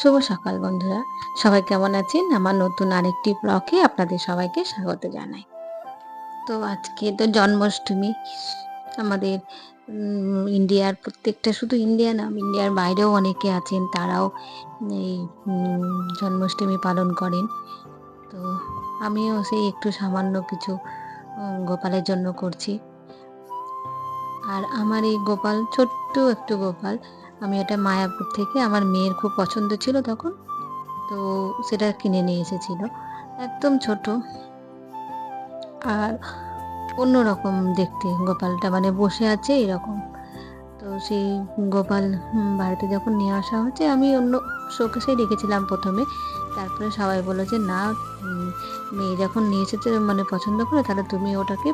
শুভ সকাল বন্ধুরা। সবাই কেমন আছেন? আমার নতুন আরেকটি ব্লকে আপনাদের সবাইকে স্বাগত জানাই। তো আজকে তো জন্মাষ্টমী। আমাদের ইন্ডিয়ার প্রত্যেকটা শুধু ইন্ডিয়া না ইন্ডিয়ার বাইরেও অনেকে আছেন, তারাও এই জন্মাষ্টমী পালন করেন। তো আমিও সেই একটু সামান্য কিছু গোপালের জন্য করছি। আর আমার এই গোপাল, ছোট্ট একটু গোপাল আমি এটা মায়াপুর থেকে আমার মেয়ের খুব পছন্দ ছিল তখন, তো সেটা কিনে নিয়ে এসেছিল। একদম ছোট। আর অন্যরকম দেখতে গোপালটা মানে বসে আছে এরকম। তো সেই গোপাল বাড়িতে যখন নিয়ে আসা হচ্ছে, আমি অন্য শোকেসেই রেখেছিলাম প্রথমে। তারপরে সবাই বলল যে, না মেয়ে যখন নিয়ে এসেছে মানে পছন্দ করে, তাহলে তুমি ওটাকে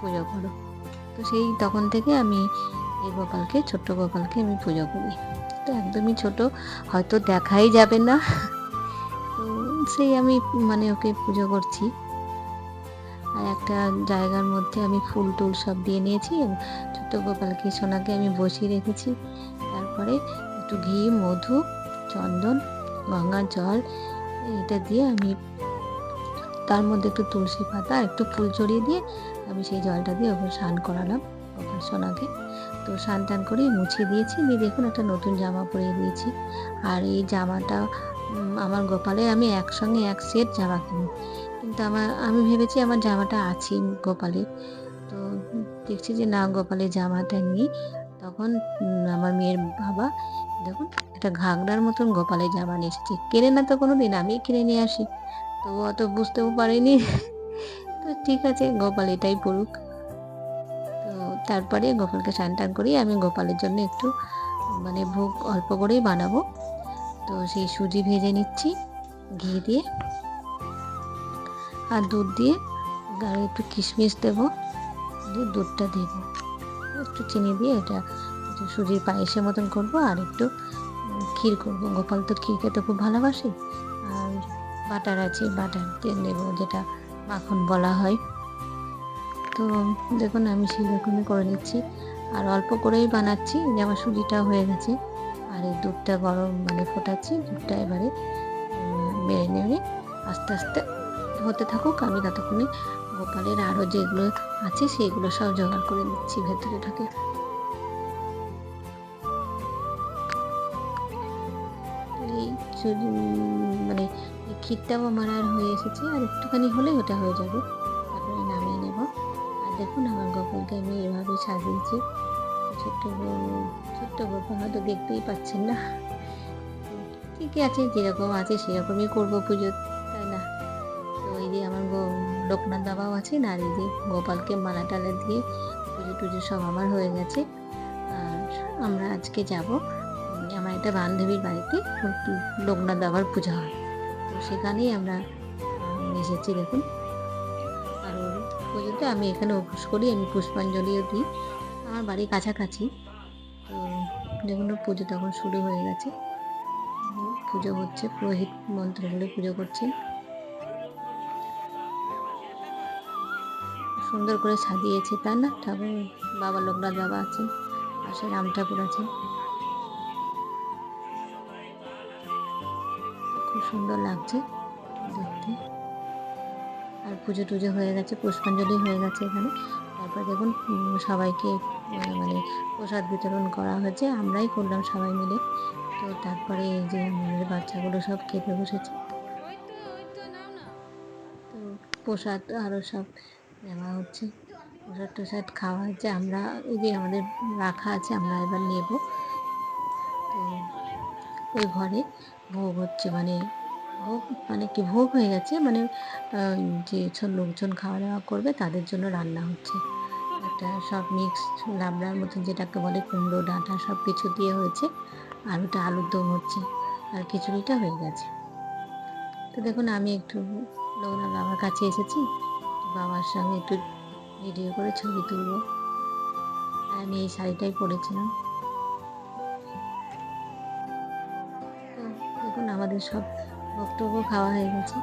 পুজো করো। তো সেই তখন থেকে আমি এই গোপালকে, ছোট্ট গোপালকে আমি পুজো করি। তো একদমই ছোট, হয়তো দেখাই যাবে না। তো সেই আমি মানে ওকে পুজো করছি। আর একটা জায়গার মধ্যে আমি ফুল টুল সব দিয়ে নিয়েছি। ছোট্ট গোপালকে সোনাকে আমি বসিয়ে রেখেছি। তারপরে একটু ঘি, মধু, চন্দন গঙ্গার জল, এটা দিয়ে আমি তার মধ্যে একটু তুলসী পাতা একটু ফুল চড়িয়ে দিয়ে আমি সেই জলটা দিয়ে ওকে স্নান করালাম। গোপাল সোনাকে তো স্নান টান করে মুছে দিয়েছি। দিয়ে দেখুন একটা নতুন জামা পরিয়ে দিয়েছি। আর এই জামাটা আমার গোপালের আমি একসঙ্গে এক সেট জামা কিনি। কিন্তু আমার, আমি ভেবেছি আমার জামাটা আছে গোপালের তো দেখছি যে না, গোপালের জামাটা নিই। তখন আমার মেয়ের বাবা, দেখুন, একটা ঘাগড়ার মতন গোপালের জামা নিয়ে এসেছে। কেনে না তো কোনো দিন আমি কিনে নিয়ে আসি। তো অত বুঝতেও পারিনি। তো ঠিক আছে, গোপাল এটাই পড়ুক তারপরে গোপালকে স্নান টান করি আমি গোপালের জন্য একটু মানে ভোগ অল্প করেই বানাবো। তো সেই সুজি ভেজে নিচ্ছি, ঘি দিয়ে। আর দুধ দিয়ে আর একটু কিশমিশ দেবো, দিয়ে দুধটা দেব। একটু চিনি দিয়ে এটা সুজির পায়েসের মতন করব আর একটু ক্ষীর করব। গোপাল তো ক্ষীর খেতে খুব ভালোবাসে। আর বাটার আছে, বাটার দিয়ে নেব যেটা মাখন বলা হয়। তো দেখুন, আমি সেই রকমই করে নিচ্ছি। আর অল্প করেই বানাচ্ছি, যে আমার সুজিটা হয়ে গেছে। আর এই দুধটা গরম মানে ফোটাচ্ছি, দুধটা এবারে মেরে নেড়ে আস্তে আস্তে হতে থাকুক। আমি ততক্ষণে গোপালের আরও যেগুলো আছে, সেইগুলো সব জোগাড় করে নিচ্ছি ভেতরে ঢুকে। এই মানে ক্ষীরটাও আমার আর হয়ে এসেছে, আর একটুখানি হলে ওটা হয়ে যাবে। দেখুন আমার গোপালকে আমি এভাবে সাজিয়েছি। ছোট্ট ছোট্ট গোপাল হয়তো দেখতেই পাচ্ছেন না। ঠিকই আছে, যেরকম আছে সেরকমই করব পুজো, তাই না? তো এই যে আমার লোকনাথ বাবাও আছেন আর এই যে গোপালকে মালা টালা দিয়ে পুজো টুজো সব আমার হয়ে গেছে। আর আমরা আজকে যাব আমার একটা বান্ধবীর বাড়িতে লোকনাথ বাবার পূজা হয়। তো সেখানেই আমরা এসেছি দেখুন। পুজোতে আমি এখানে উপোস করি, আমি পুষ্পাঞ্জলিও দিই আমার বাড়ির কাছাকাছি। তো ওর পুজো তখন শুরু হয়ে গেছে। পুজো হচ্ছে, পুরোহিত মন্ত্র বলে পুজো করছে। সুন্দর করে সাজিয়েছে তার না? ঠাকুর, বাবা, লোকনাথ বাবা আছেন, পাশে রাম ঠাকুর আছেন। খুব সুন্দর লাগছে দেখতে। আর পুজো টুজো হয়ে গেছে, পুষ্পাঞ্জলি হয়ে গেছে এখানে। তারপর দেখুন সবাইকে মানে প্রসাদ বিতরণ করা হয়েছে। আমরাই করলাম সবাই মিলে। তো তারপরে এই যে আমাদের বাচ্চাগুলো সব খেতে বসেছে। তো প্রসাদ আরও সব নেওয়া হচ্ছে। প্রসাদ টসাদ খাওয়া হচ্ছে। আমরা এই যে আমাদের রাখা আছে, আমরা এবার নেব। তো ওই ঘরে ভোগ হচ্ছে মানে ভোগ মানে কি ভোগ হয়ে গেছে মানে যে সব লোকজন খাওয়া দাওয়া করবে তাদের জন্য রান্না হচ্ছে। একটা সব মিক্স লাবড়ার মতন যেটাকে বলে কুমড়ো, ডাঁটা সব কিছু দিয়ে হয়েছে, আর ওটা আলুর দম হচ্ছে, আর খিচুড়িটা হয়ে গেছে। তো দেখুন, আমি একটু লোকনাথ বাবার কাছে এসেছি, বাবার সঙ্গে একটু ভিডিও করে ছবি তুলবো। আমি এই শাড়িটাই পরেছিলাম। তো দেখুন, আমাদের সব ভোগটোগও খাওয়া হয়ে গেছে।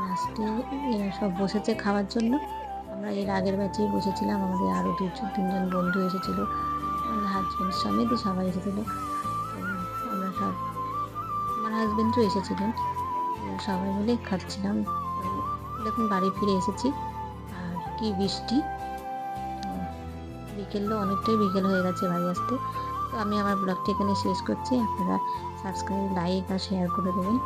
লাস্টে এরা সব বসেছে খাওয়ার জন্য। আমরা এর আগের ব্যাচেই বসেছিলাম। আমাদের আরও দুজন তিনজন বন্ধু এসেছিল। হাজব্যান্ড সমেত সবাই এসেছিল। আমরা সব, আমার হাজব্যান্ডও এসেছিলেন। সবাই মিলে খাচ্ছিলাম। দেখুন, বাড়ি ফিরে এসেছি। আর কি বৃষ্টি। বিকেলও অনেকটাই বিকেল হয়ে গেছে বাড়ি আসতে। তো আমি আমার ব্লগটি এখানে শেষ করছি। আপনারা সাবস্ক্রাইব লাইক আর শেয়ার করে দেবেন।